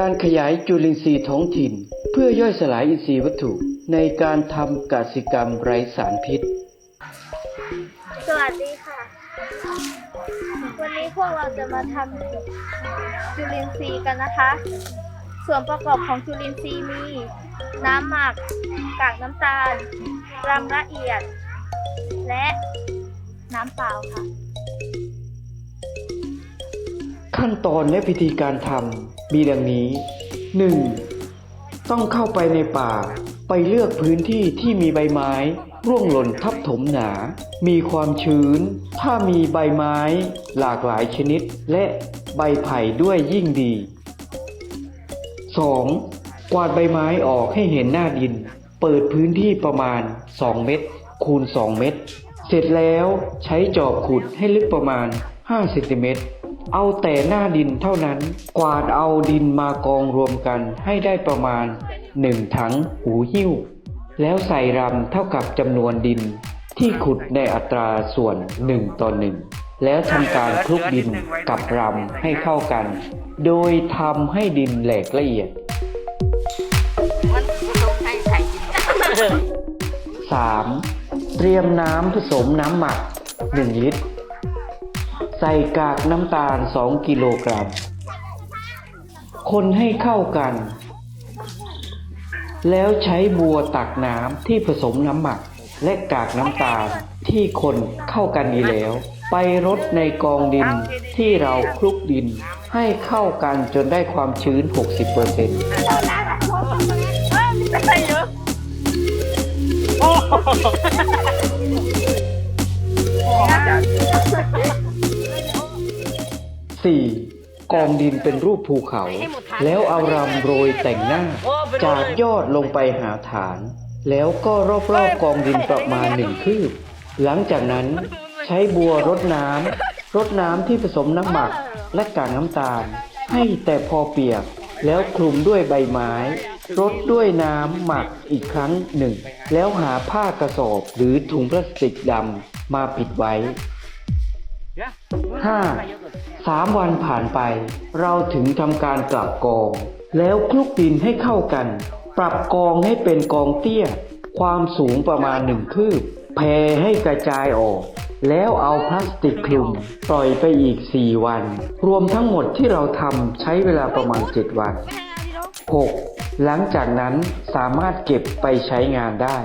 การขยายจุลินทรีย์ท้องถิ่น เพื่อย่อยสลายอินทรีย์วัตถุ ในการทำกสิกรรมไร้สารพิษ สวัสดีค่ะ วันนี้พวกเราจะมาทำจุลินทรีย์กันนะคะ ส่วนประกอบของจุลินทรีย์มี น้ำหมัก กากน้ำตาลรำละเอียด และน้ำเปล่าค่ะ ขั้นตอนและพิธีการทำมีดังนี้ 1. ต้องเข้าไปในป่า ไปเลือกพื้นที่ที่มีใบไม้ ร่วงหล่นทับถมหนา มีความชื้น ถ้ามีใบไม้หลากหลายชนิด และใบไผ่ด้วยยิ่งดี 2. กวาดใบไม้ออกให้เห็นหน้าดิน เปิดพื้นที่ประมาณ 2 เมตร คูณ 2 เมตร เสร็จแล้วใช้จอบขุดให้ลึกประมาณ5เซนติเมตร เอาแต่หน้าดินเท่านั้น กวาดเอาดินมากองรวมกันให้ได้ประมาณ1ถังหูหิ้ว แล้วใส่รำเท่ากับจำนวนดินที่ขุดในอัตราส่วน1ต่อ1แล้วทำการคลุกดินกับรำให้เข้ากัน โดยทำให้ดินแหลกละเอียดมันผสมให้ใส่กิน 3. เตรียมน้ำผสมน้ำหมัก 1 ลิตร ส่กากน้ำตาล 2 กิโลกรัม คนให้เข้ากัน แล้วใช้บัวตักน้ำที่ผสมน้ำหมัก และกากน้ำตาลที่คนเข้ากันดีแล้ว ไปรดในกองดินที่เราคลุกดิน ให้เข้ากันจนได้ความชื้น 60% 4. กองดินเป็นรูปภูเขา แล้วเอารำโรยแต่งหน้า จากยอดลงไปหาฐาน แล้วก็รอบๆกองดินประมาณหนึ่งคืบ หลังจากนั้นใช้บัวรดน้ำรดน้ำที่ผสมน้ำหมักและกากน้ำตาล ให้แต่พอเปียก แล้วคลุมด้วยใบไม้รดด้วยน้ำหมักอีกครั้งหนึ่ง แล้วหาผ้ากระสอบหรือถุงพลาสติกดำมาปิดไว้ 5. สามวันผ่านไป เราถึงทำการกลับกอง แล้วคลุกดินให้เข้ากัน ปรับกองให้เป็นกองเตี้ย ความสูงประมาณหนึ่งคืบแผ่ให้กระจายออก แล้วเอาพลาสติกคลุมปล่อยไปอีก 4 วัน รวมทั้งหมดที่เราทำใช้เวลาประมาณ 7 วัน 6. หลังจากนั้นสามารถเก็บไปใช้งานได้